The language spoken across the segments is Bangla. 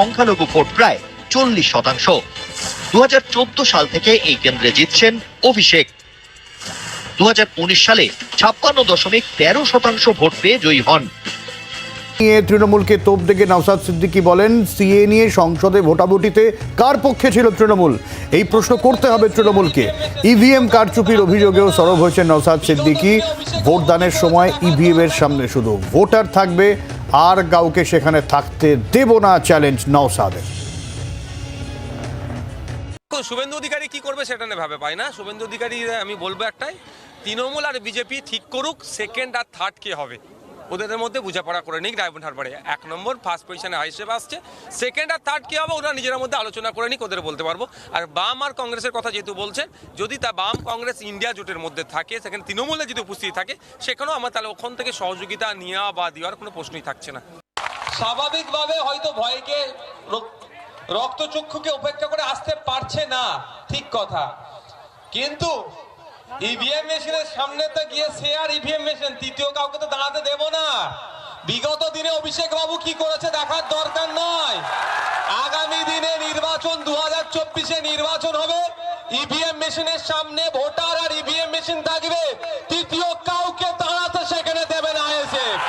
সংখ্যালঘু ভোট প্রায় চল্লিশ শতাংশ। দু সাল থেকে এই কেন্দ্রে জিতছেন অভিষেক। দু সালে ছাপ্পান্ন দশমিক তেরো শতাংশ ভোট পেয়ে জয়ী হন। নিয়ে তৃণমূলকে তোপ দেখে নওসাদ সিদ্দিকী বলেন, সিএ নিয়ে সংসদে ভোটাভুটিতে কার পক্ষে ছিল তৃণমূল? এই প্রশ্ন করতে হবে তৃণমূলকে। ইভিএম কারচুপির অভিযোগেও সরব হয়েছে নওসাদ সিদ্দিকী। ভোটদানের সময় ইভিএম এর সামনে শুধু ভোটার থাকবে আর কাউকে সেখানে থাকতে দেব না চ্যালেঞ্জ নওসাদের। শুভেন্দু অধিকারী কি করবে সেটা নিয়ে ভাবে পাই না। শুভেন্দু অধিকারী আমি বলব একটাই, তৃণমূল আর বিজেপি ঠিক করুক সেকেন্ড আর থার্ড কে হবে। ওদের মধ্যে বোঝাপড়া করে নিক ডায়মন্ড হারবারে এক নম্বর ফার্স্ট পজিশনে হিসেবে আসছে। সেকেন্ড আর থার্ড কী হবে, ওরা নিজের মধ্যে আলোচনা করে নিক, ওদের বলতে পারব। আর বাম আর কংগ্রেসের কথা যেহেতু বলছেন, যদি তা বাম কংগ্রেস ইন্ডিয়া জোটের মধ্যে থাকে, সেখানে তৃণমূলে যদি উপস্থিত থাকে, সেখানেও আমার তাহলে ওখান থেকে সহযোগিতা নেওয়া বা দেওয়ার কোনো প্রশ্নই থাকছে না। স্বাভাবিকভাবে হয়তো ভয়কে রক- রক্তচক্ষুকে উপেক্ষা করে আসতে পারছে না, ঠিক কথা। কিন্তু ইভিএম মেশিনের সামনে তো গিয়ে সে আর ইভিএম মেশিন তৃতীয় কাউকে তো দাঁড়াতে দেব না। বিগত দিনে অভিষেক বাবু কি করেছে দেখার দরকার নয় আগামী দিনে নির্বাচন দু হাজার চব্বিশে নির্বাচন হবে। ইভিএম মেশিনের সামনে ভোটার আর ইভিএম মেশিন থাকবে। তৃতীয় কাউকে দাঁড়াতে সেখানে দেবে না আইএসএফ।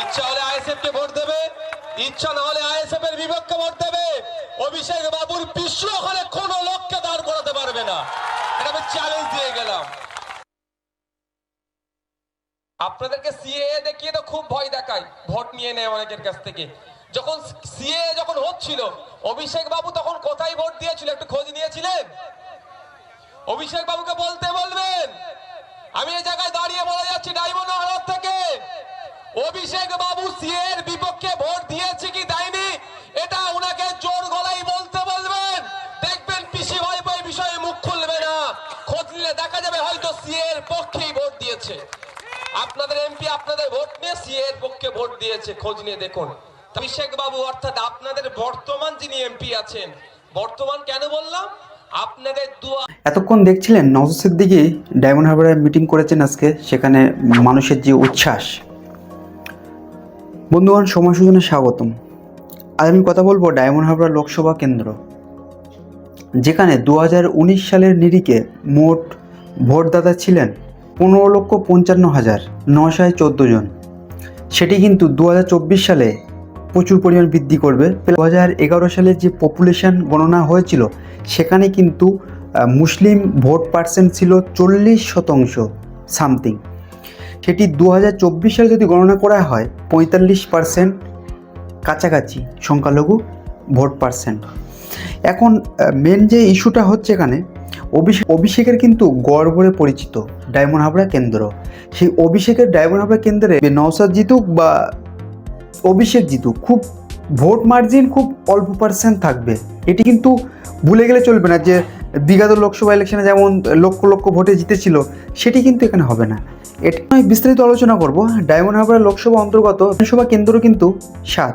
ইচ্ছা হলে আইএসএফ কে ভোট দেবে। ইচ্ছা না হলে আইএসএফ এর বিপক্ষে ভোট দেবে অভিষেক বাবুর বিশ্ব ওখানে কোনো লোককে দাঁড় করাতে পারবে না এটা আমি চ্যালেঞ্জ দিয়ে গেলাম আপনাদেরকে সিএ দেখিয়ে তো খুব ভয় দেখায়, ভোট নিয়ে নেয় অনেকের কাছ থেকে। যখন সিএ যখন হচ্ছিল, অভিষেক বাবু তখন কোথায় ভোট দিয়েছিল একটু খোঁজ নিয়েছিলেন? অভিষেক বাবুকে বলতে বলবেন। আমি এই জায়গায় দাঁড়িয়ে বলা যাচ্ছি ডায়মন্ড হাওড় থেকে। অভিষেক বাবু সিএর বিপক্ষে ভোট দিয়েছে কি দেয়নি? এটা ওনাকে জোর গলায় বলতে বলবেন। দেখবেন পিসি ভাই বিষয়ে মুখ খুলবে না। খোঁজ নিলে দেখা যাবে হয়তো সিএর পক্ষেই ভোট দিয়েছে। আপনাদের এমপি আপনাদের ভোট নিয়ে সিএর পক্ষে ভোট দিয়েছে, খোঁজ নিয়ে দেখুন। অভিষেক বাবু অর্থাৎ আপনাদের বর্তমান যিনি এমপি আছেন, বর্তমান কেন বললাম? আপনাদের এতক্ষণ দেখছিলেন নওয়াজ সিদ্দিকি ডায়মন্ড হারবারে মিটিং করেছেন আজকে, সেখানে মানুষের যে উচ্ছ্বাস। বন্ধুগণ, সময় সুজনে স্বাগতম। আজ আমি কথা বলব ডায়মন্ড হারবার লোকসভা কেন্দ্র, যেখানে দু হাজার উনিশ সালের নিরিখে মোট ভোটদাতা ছিলেন পনেরো লক্ষ পঞ্চান্ন হাজার নশয় চোদ্দ জন। সেটি কিন্তু দু হাজার চব্বিশ সালে প্রচুর পরিমাণ বৃদ্ধি করবে। দু হাজার এগারো সালে যে পপুলেশন গণনা হয়েছিল, সেখানে কিন্তু মুসলিম ভোট পার্সেন্ট ছিল চল্লিশ শতাংশ সামথিং সেটি দু হাজার চব্বিশ সালে যদি গণনা করা হয়, পঁয়তাল্লিশ পার্সেন্ট কাছাকাছি সংখ্যালঘু ভোট পার্সেন্ট এখন মেন যে ইস্যুটা হচ্ছে এখানে অভিষেক অভিষেকের কিন্তু গড় পরিচিত ডায়মন্ড হাবড়া কেন্দ্র। সেই অভিষেকের ডায়মন্ড হাবড়া কেন্দ্রে নওসাদ জিতুক বা অভিষেক জিতুক, খুব ভোট মার্জিন খুব অল্প পার্সেন্ট থাকবে। এটি কিন্তু ভুলে গেলে চলবে না যে বিগত লোকসভা ইলেকশনে যেমন লক্ষ লক্ষ ভোটে জিতেছিল, সেটি কিন্তু এখানে হবে না। এটা আমি বিস্তারিত আলোচনা করব। ডায়মন্ড হাবড়া লোকসভা অন্তর্গত বিধানসভা কেন্দ্র কিন্তু সাত।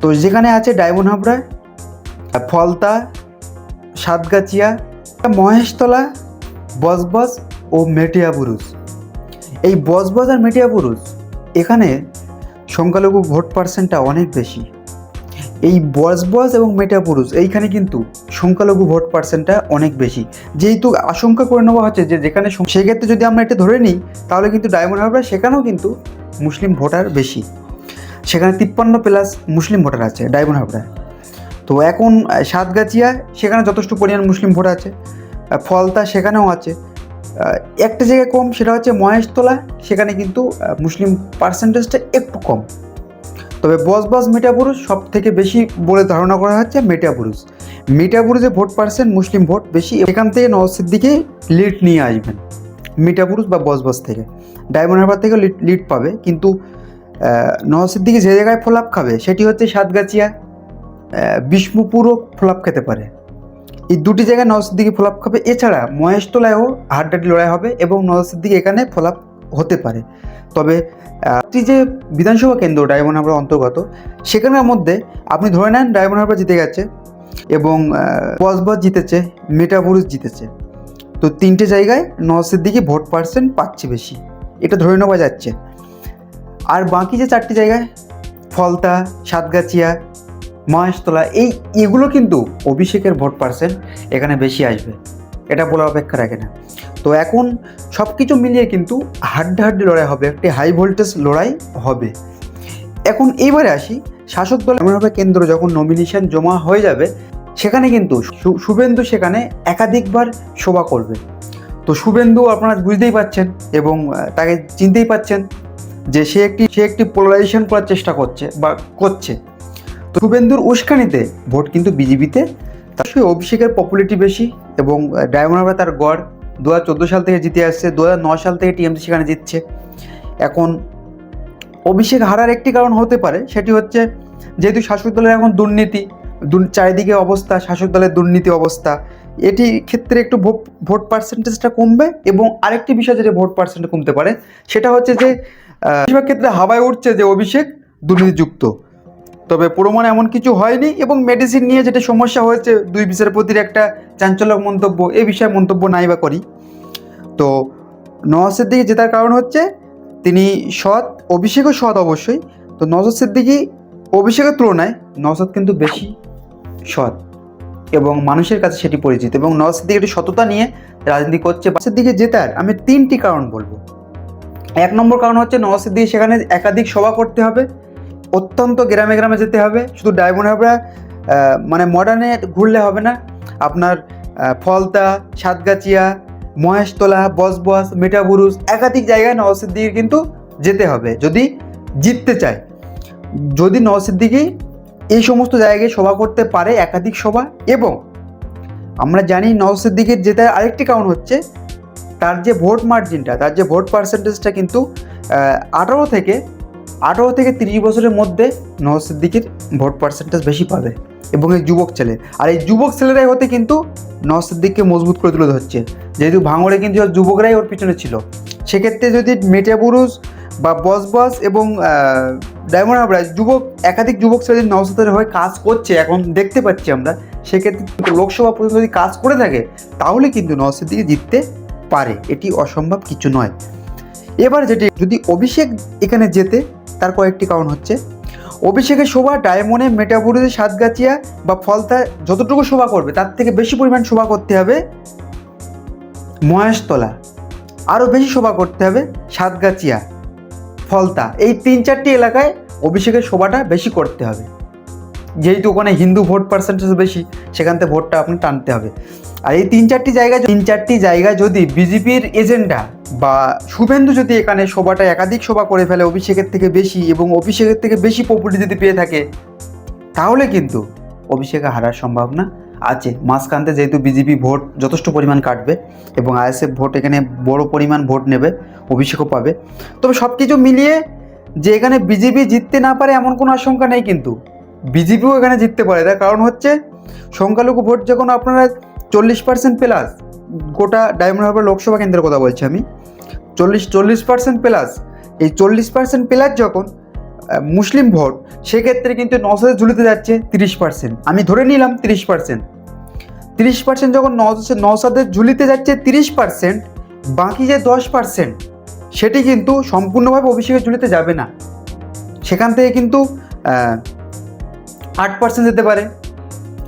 তো যেখানে আছে ডায়মন্ড হাবড়া, ফলতা, সাতগাছিয়া মহেশতলা, বজবজ ও মেটিয়াবুরুজ এই বজবজ আর মেটিয়াবুরুজ এখানে সংখ্যালঘু ভোট পার্সেন্টটা অনেক বেশি। এই বজবজ এবং মেটাপুরুষ এইখানে কিন্তু সংখ্যালঘু ভোট পার্সেন্টটা অনেক বেশি। যেহেতু আশঙ্কা করে নেওয়া হচ্ছে যে যেখানে সেক্ষেত্রে যদি আমরা এটা ধরে নিই, তাহলে কিন্তু ডায়মন্ড হারবার, সেখানেও কিন্তু মুসলিম ভোটার বেশি। সেখানে তিপ্পান্ন প্লাস মুসলিম ভোটার আছে ডায়মন্ড হারবারে। তো এখন সাতগাছিয়া, সেখানে যথেষ্ট পরিমাণ মুসলিম ভোট আছে ফলতা সেখানেও আছে। একটা জায়গায় কম, সেটা হচ্ছে মহেশতলা, সেখানে কিন্তু মুসলিম পার্সেন্টেজটা একটু কম। তবে বসবাস মেটাপুরুষ সব থেকে বেশি বলে ধারণা করা হচ্ছে মেটাপুরুষ। মেটাপুরুষে ভোট পার্সেন্ট মুসলিম ভোট বেশি, এখান থেকে নওয়াজের দিকে লিড নিয়ে আসবেন, মেটাপুরুষ বা বসবাস থেকে। ডায়মন্ড হারবার থেকে লিড পাবে, কিন্তু নওয়াজের দিকে যে জায়গায় ফলাপ খাবে, সেটি হচ্ছে সাতগাছিয়া বিষ্ণুপুরও ফলাপ খেতে পারে। এই দুটি জায়গায় নওয়াজের দিকে ফলাপ খাবে। এছাড়া মহেশতলায়ও হাড্ডাডি লড়াই হবে এবং নওয়াজের দিকে এখানে ফলাপ হতে পারে। তবে যে বিধানসভা কেন্দ্র ডায়মন্ড হারবার অন্তর্গত, সেখানের মধ্যে আপনি ধরে নেন ডায়মন্ড হারবার জিতে গেছে এবং বসবাস জিতেছে, মেটাপুরুষ জিতেছে। তো তিনটে জায়গায় নওয়াজের দিকে ভোট পার্সেন্ট পাচ্ছে বেশি। এটা ধরে নেওয়া যাচ্ছে। আর বাকি যে চারটি জায়গায়, ফলতা, সাতগাছিয়া মহেশতলা, এই এগুলো কিন্তু অভিষেকের ভোট পার্সেন্ট এখানে বেশি আসবে। এটা বলার অপেক্ষা রাখে না। তো এখন সব কিছু মিলিয়ে কিন্তু হাড্ডাহাড্ডি লড়াই হবে, একটি হাই ভোল্টেজ লড়াই হবে। এখন এইবারে আসি, শাসক দল এমনভাবে কেন্দ্র যখন নমিনেশন জমা হয়ে যাবে, সেখানে কিন্তু শুভেন্দু সেখানে একাধিকবার সভা করবে। তো শুভেন্দু আপনারা বুঝতেই পাচ্ছেন এবং তাকে চিনতেই পাচ্ছেন যে সে একটি সে একটি পোলারাইজেশন করার চেষ্টা করছে বা করছে। তো শুভেন্দুর উস্কানিতে ভোট কিন্তু বিজেপিতে। তার সঙ্গে অভিষেকের পপুলারিটি বেশি এবং ডায়মন্ড হারবার তার গড়। দু হাজার চোদ্দ সাল থেকে জিতে আসছে দু হাজার নয় সাল থেকে টিএমসি সেখানে জিতছে। এখন অভিষেক হারার একটি কারণ হতে পারে, সেটি হচ্ছে যেহেতু শাসক দলের এখন দুর্নীতি, দুর- চারিদিকে অবস্থা, শাসক দলের দুর্নীতি অবস্থা, এটি ক্ষেত্রে একটু ভোট পার্সেন্টেজটা কমবে এবং আরেকটি বিষয় যেটা ভোট পার্সেন্ট কমতে পারে, সেটা হচ্ছে যে বেশিরভাগ ক্ষেত্রে হাওয়ায় উঠছে যে অভিষেক দুর্নীতিযুক্ত। তবে প্রমাণ এমন কিছু হয়নি এবং মেডিসিন নিয়ে যেটা সমস্যা হয়েছে, দুই বিচারপতির একটা চাঞ্চল্যক মন্তব্য, এ বিষয়ে মন্তব্য নাই বা করি। তো নওয়াজ সিদ্দিকি জেতার কারণ হচ্ছে, তিনি সৎ, অভিষেকও সৎ অবশ্যই। তো নওয়াজ সিদ্দিকি অভিষেকের তুলনায় নওসাদ কিন্তু বেশি সৎ এবং মানুষের কাছে সেটি পরিচিত এবং নওয়াজ সিদ্দিকি একটি সততা নিয়ে রাজনীতি করছে। বাসের দিকে জেতার আমি তিনটি কারণ বলব। এক নম্বর কারণ হচ্ছে, নওয়াজ সিদ্দিকি সেখানে একাধিক সভা করতে হবে। অত্যন্ত গ্রামে গ্রামে যেতে হবে, শুধু ডায়মন্ড হাবড়া মানে মডার্নে ঘুরলে হবে না। আপনার ফলতা, সাতগাছিয়া, মহেশতলা, বসবস মেটাবুরুজ একাধিক জায়গায় নওয়াজ সিদ্দিকির কিন্তু যেতে হবে, যদি জিততে চায়। যদি নওয়াজ সিদ্দিকি এই সমস্ত জায়গায় সভা করতে পারে, একাধিক সভা, এবং আমরা জানি নওয়াজ সিদ্দিকির জেতার আরেকটি কারণ হচ্ছে, তার যে ভোট মার্জিনটা তার যে ভোট পার্সেন্টেজটা কিন্তু আঠারো থেকে আঠারো থেকে তিরিশ বছরের মধ্যে নওয়াজ সিদ্দিকির ভোট পার্সেন্টেজ বেশি পাবে এবং এই যুবক ছেলে। আর এই যুবক ছেলেরাই হতে কিন্তু নওয়াজ সিদ্দিককে মজবুত করে তুলে ধরছে। যেহেতু ভাঙড়ে কিন্তু যুবকরাই ওর পিছনে ছিল। সেক্ষেত্রে যদি মেটাবুরুজ বা বস বস এবং ডায়মন্ড হাবড়া যুবক, একাধিক যুবক ছেলে যদি নওসাদের হয়ে কাজ করছে, এখন দেখতে পাচ্ছি আমরা, সেক্ষেত্রে কিন্তু লোকসভা পর্যন্ত যদি কাজ করে থাকে, তাহলে কিন্তু নওসাদ দিকে জিততে পারে। এটি অসম্ভব কিছু নয়। এবার যেটি, যদি অভিষেক এখানে যেতে তার কয়েকটি কারণ হচ্ছে। অভিষেকের শোভা, ডায়মন্ডে, মেটাবুরুজে, সাতগাছিয়া বা ফলতা যতটুকু শোভা করবে, তার থেকে বেশি পরিমাণ শোভা করতে হবে মহেশতলা। আরও বেশি শোভা করতে হবে সাতগাছিয়া, ফলতা। এই তিন চারটি এলাকায় অভিষেকের শোভাটা বেশি করতে হবে। যেহেতু ওখানে হিন্দু ভোট পার্সেন্টেজ বেশি, সেখান থেকে ভোটটা আপনি টানতে হবে। আর এই তিন চারটি জায়গায়, তিন চারটি জায়গায় যদি বিজেপির এজেন্ডা বা শুভেন্দু যদি এখানে সভাটা একাধিক সভা করে ফেলে অভিষেকের থেকে বেশি এবং অভিষেকের থেকে বেশি পপুলারিটি যদি পেয়ে থাকে, তাহলে কিন্তু অভিষেকে হারার সম্ভাবনা আছে। মাঝখানতে যেহেতু বিজেপি ভোট যথেষ্ট পরিমাণ কাটবে এবং আইএসএফ ভোট এখানে বড় পরিমাণ ভোট নেবে, অভিষেকও পাবে। তবে সব কিছু মিলিয়ে যে এখানে বিজেপি জিততে না পারে এমন কোনো আশঙ্কা নেই কিন্তু। বিজেপিও এখানে জিততে পারে। তার কারণ হচ্ছে সংখ্যালঘু ভোট যখন আপনারা চল্লিশ পার্সেন্ট প্লাস গোটা ডায়মন্ড হারবার লোকসভা কেন্দ্রের কথা বলছি আমি চল্লিশ চল্লিশ পার্সেন্ট প্লাস এই চল্লিশ পার্সেন্ট প্লাস যখন মুসলিম ভোট, সেক্ষেত্রে কিন্তু নশো ঝুলিতে যাচ্ছে তিরিশ পার্সেন্ট আমি ধরে নিলাম তিরিশ পার্সেন্ট তিরিশ পার্সেন্ট যখন নশো নশাদের ঝুলিতে যাচ্ছে তিরিশ পার্সেন্ট বাকি যে দশ পার্সেন্ট সেটি কিন্তু সম্পূর্ণভাবে অভিষেকের ঝুলিতে যাবে না। সেখান থেকে কিন্তু আট পার্সেন্ট যেতে পারে।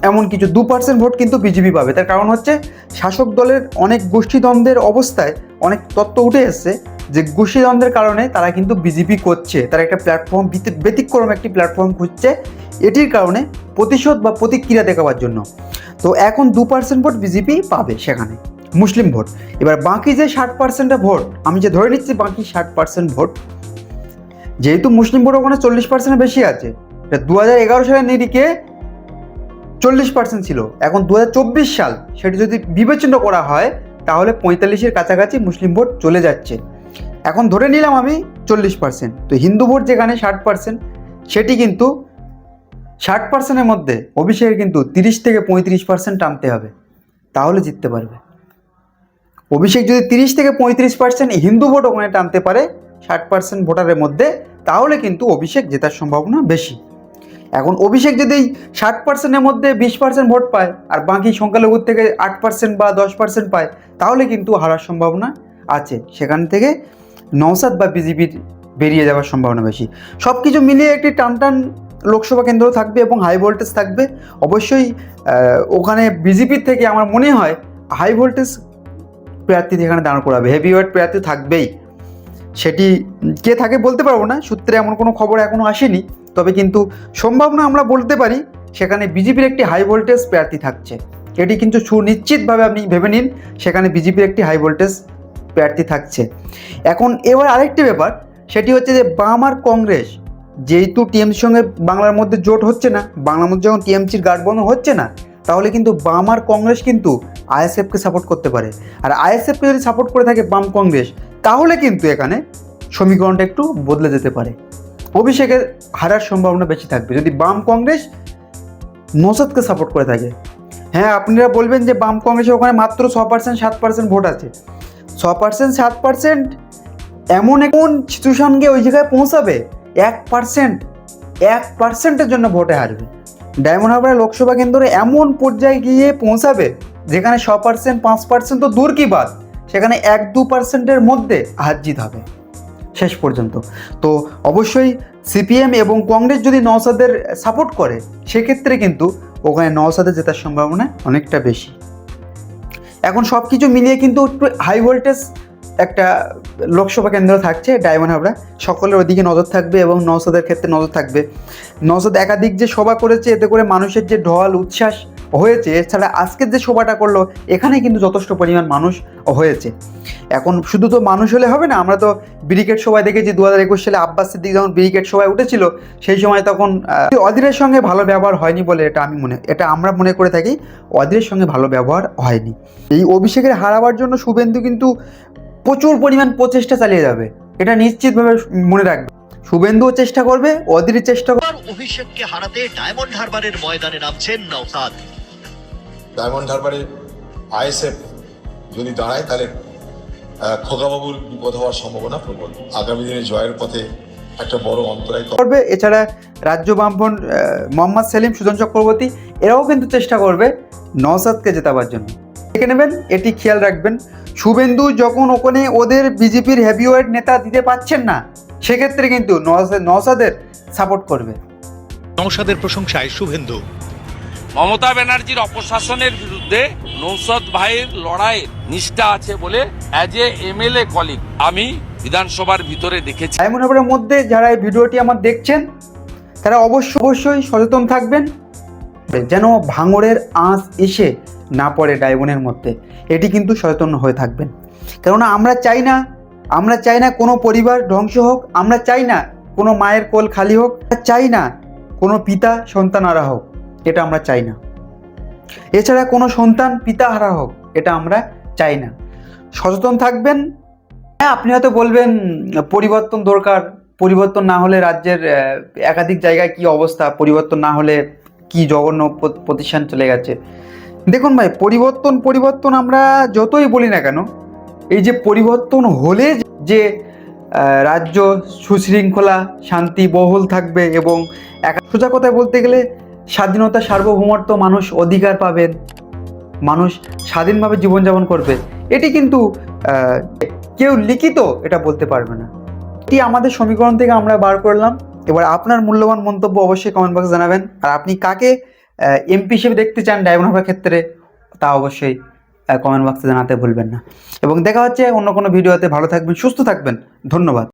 এমন কিছু দু পার্সেন্ট ভোট কিন্তু বিজেপি পাবে। তার কারণ হচ্ছে, শাসক দলের অনেক গোষ্ঠীদ্বন্দ্বের অবস্থায় অনেক তত্ত্ব উঠে এসছে যে গোষ্ঠীদ্বন্দ্বের কারণে তারা কিন্তু বিজেপি করছে। তারা একটা প্ল্যাটফর্ম ব্যতিক্রম একটি প্ল্যাটফর্ম খুঁজছে। এটির কারণে প্রতিশোধ বা প্রতিক্রিয়া দেখাবার জন্য। তো এখন দু পার্সেন্ট ভোট বিজেপি পাবে সেখানে, মুসলিম ভোট। এবার বাকি যে ষাট পার্সেন্টটা ভোট, আমি যে ধরে নিচ্ছি বাকি ষাট পার্সেন্ট ভোট, যেহেতু মুসলিম ভোট ওখানে চল্লিশ পার্সেন্ট বেশি আছে দু হাজার এগারো সালের নিরিখে চল্লিশ পার্সেন্ট ছিল। এখন দু হাজার চব্বিশ সাল, সেটি যদি বিবেচনা করা হয় তাহলে পঁয়তাল্লিশের কাছাকাছি মুসলিম ভোট চলে যাচ্ছে। এখন ধরে নিলাম আমি চল্লিশ পার্সেন্ট তো হিন্দু ভোট যেখানে ষাট পার্সেন্ট সেটি কিন্তু ষাট পার্সেন্টের মধ্যে অভিষেকের কিন্তু তিরিশ থেকে পঁয়ত্রিশ পার্সেন্ট টানতে হবে, তাহলে জিততে পারবে। অভিষেক যদি তিরিশ থেকে পঁয়ত্রিশ পার্সেন্ট হিন্দু ভোট ওখানে টানতে পারে ষাট পার্সেন্ট ভোটারের মধ্যে, তাহলে কিন্তু অভিষেক জেতার সম্ভাবনা বেশি। এখন অভিষেক যদি ষাট পার্সেন্টের মধ্যে বিশ পার্সেন্ট ভোট পায় আর বাকি সংখ্যালঘুর থেকে আট পার্সেন্ট বা দশ পার্সেন্ট পায়, তাহলে কিন্তু হারার সম্ভাবনা আছে। সেখান থেকে নওসাদ বা বিজেপির বেরিয়ে যাওয়ার সম্ভাবনা বেশি। সব কিছু মিলিয়ে একটি টান টান লোকসভা কেন্দ্র থাকবে এবং হাই ভোল্টেজ থাকবে। অবশ্যই ওখানে বিজেপির থেকে আমার মনে হয় হাই ভোল্টেজ প্রার্থী এখানে দাঁড় করাবে হেভি ওয়েট প্রার্থী থাকবেই। সেটি কে থাকে বলতে পারব না, সূত্রে এমন কোনো খবর এখনও আসেনি। তবে কিন্তু সম্ভাবনা আমরা বলতে পারি, সেখানে বিজেপির একটি হাই ভোল্টেজ প্রার্থী থাকছে। এটি কিন্তু সুনিশ্চিতভাবে আপনি ভেবে নিন, সেখানে বিজেপির একটি হাই ভোল্টেজ প্রার্থী থাকছে। এখন এবার আরেকটি ব্যাপার, সেটি হচ্ছে যে বাম আর কংগ্রেস, যেহেতু টিএমসির সঙ্গে বাংলার মধ্যে জোট হচ্ছে না, বাংলার মধ্যে যখন টিএমসির গাঠবন্ধন হচ্ছে না, তাহলে কিন্তু বাম আর কংগ্রেস কিন্তু আইএসএফকে সাপোর্ট করতে পারে। আর আইএসএফকে যদি সাপোর্ট করে থাকে বাম কংগ্রেস, তাহলে কিন্তু এখানে সমীকরণটা একটু বদলে যেতে পারে। অভিষেকের হারার সম্ভাবনা বেশি থাকবে। যদি বাম কংগ্রেস নসাদকে সাপোর্ট করে থাকে। হ্যাঁ আপনারা বলবেন যে বাম কংগ্রেসের ওখানে মাত্র ছ পার্সেন্ট সাত পার্সেন্ট ভোট আছে। ছ পার্সেন্ট সাত পার্সেন্ট এমন এমন সিচুয়েশনকে ওই জায়গায় পৌঁছাবে, এক পার্সেন্ট এক পার্সেন্টের জন্য ভোটে হারবে। ডায়মন্ড হারবারের লোকসভা কেন্দ্রে এমন পর্যায়ে গিয়ে পৌঁছাবে, যেখানে ছ পার্সেন্ট পাঁচ পার্সেন্ট তো দূর কি বাদ সেখানে এক দু পার্সেন্টের মধ্যে হার জিত হবে। শেষ পর্যন্ত। তো অবশ্যই সিপিএম এবং কংগ্রেস যদি নওসাদের সাপোর্ট করে, সেক্ষেত্রে কিন্তু ওখানে নওসাদের জেতার সম্ভাবনা অনেকটা বেশি। এখন সব কিছু মিলিয়ে কিন্তু একটু হাই ভোল্টেজ একটা লোকসভা কেন্দ্র থাকছে ডায়মন্ড হাবড়া। সকলের ওদিকে নজর থাকবে এবং নওসাদের ক্ষেত্রে নজর থাকবে। নওসাদ একাধিক যে সভা করেছে, এতে করে মানুষের যে ঢল, উচ্ছ্বাস হয়েছে, এছাড়া আজকের যে সভাটা করল এখানে কিন্তু যথেষ্ট পরিমাণ মানুষ হয়েছে। এখন শুধু তো মানুষ হলে হবে না, আমরা তো ব্রিগেড সভায় দেখেছি দু হাজার একুশ সালে আব্বাস সিদ্দিক যখন ব্রিগেড সভায় উঠেছিল, সেই সময় তখন অধীরের সঙ্গে ভালো ব্যবহার হয়নি বলে এটা আমি মনে, এটা আমরা মনে করে থাকি, অধীরের সঙ্গে ভালো ব্যবহার হয়নি। এই অভিষেকের হারাবার জন্য শুভেন্দু কিন্তু প্রচুর পরিমাণ প্রচেষ্টা চালিয়ে যাবে, এটা নিশ্চিতভাবে মনে রাখবে। শুভেন্দুও চেষ্টা করবে অধীরের চেষ্টা করবে অভিষেককে হারাতে ডায়মন্ড হারবারের ময়দানে নামছেন নওসাদ ডায়মন্ড হারবারে আইএসএফ যদি দাঁড়ায় তাহলে খোকাবাবুর বিপদ হওয়ার সম্ভাবনা প্রবল। আগামী দিনে জয়ের পথে একটা বড় অন্তরায় করবে। এছাড়া রাজ্য বামফ্রন্ট মোহাম্মদ সেলিম সুজন চক্রবর্তী এরাও কিন্তু চেষ্টা করবে নওসাদকে জেতাবার জন্য। দেখে নেবেন এটি খেয়াল রাখবেন। শুভেন্দু যখন ওখানে ওদের বিজেপির হেভিওয়েট নেতা দিতে পাচ্ছেন না সেক্ষেত্রে কিন্তু নওসাদ নওসাদের সাপোর্ট করবে। নওশাদের প্রশংসায় শুভেন্দু মমতা ব্যানার্জির অপশাসনের বিরুদ্ধে নৌসদ ভাইয়ের লড়াইয়ের নিষ্ঠা আছে বলে অ্যাজ এ এমএলএ কলিগ আমি বিধানসভার ভিতরে দেখেছি। হারবারের মধ্যে যারা এই ভিডিওটি আমার দেখছেন, তারা অবশ্য অবশ্যই সচেতন থাকবেন, যেন ভাঙড়ের আঁচ এসে না পড়ে ডায়মন্ডের মধ্যে। এটি কিন্তু সচেতন হয়ে থাকবেন। কেননা আমরা চাই না, আমরা চাই না কোনো পরিবার ধ্বংস হোক, আমরা চাই না কোনো মায়ের কোল খালি হোক চাই না কোনো পিতা সন্তান হারা হোক। এটা আমরা চাই না। এছাড়া কোনো সন্তান পিতা হারা হোক, এটা আমরা চাই না। সচেতন থাকবেন। হ্যাঁ আপনি হয়তো বলবেন, পরিবর্তন দরকার। পরিবর্তন না হলে রাজ্যের একাধিক জায়গায় কি অবস্থা? পরিবর্তন না হলে কি জঘন্য প্রতিষ্ঠান চলে গেছে। দেখুন ভাই, পরিবর্তন পরিবর্তন আমরা যতই বলি না কেন, এই যে পরিবর্তন হলে যে রাজ্য সুশৃঙ্খলা, শান্তি, বহুল থাকবে এবং একা- সোজা কথায় বলতে গেলে স্বাধীনতা সার্বভৌমত্ব মানুষ অধিকার পাবেন, মানুষ স্বাধীনভাবে জীবনযাপন করবে। এটি কিন্তু কেউ লিখিত এটা বলতে পারবে না। এটি আমাদের সমীকরণ থেকে আমরা বার করলাম। এবার আপনার মূল্যবান মন্তব্য অবশ্যই কমেন্ট বক্সে জানাবেন। আর আপনি কাকে এমপি হিসেবে দেখতে চান হারবার ক্ষেত্রে, তা অবশ্যই কমেন্ট বক্সে জানাতে ভুলবেন না। এবং দেখা হচ্ছে অন্য কোনো ভিডিওতে। ভালো থাকবেন, সুস্থ থাকবেন। ধন্যবাদ।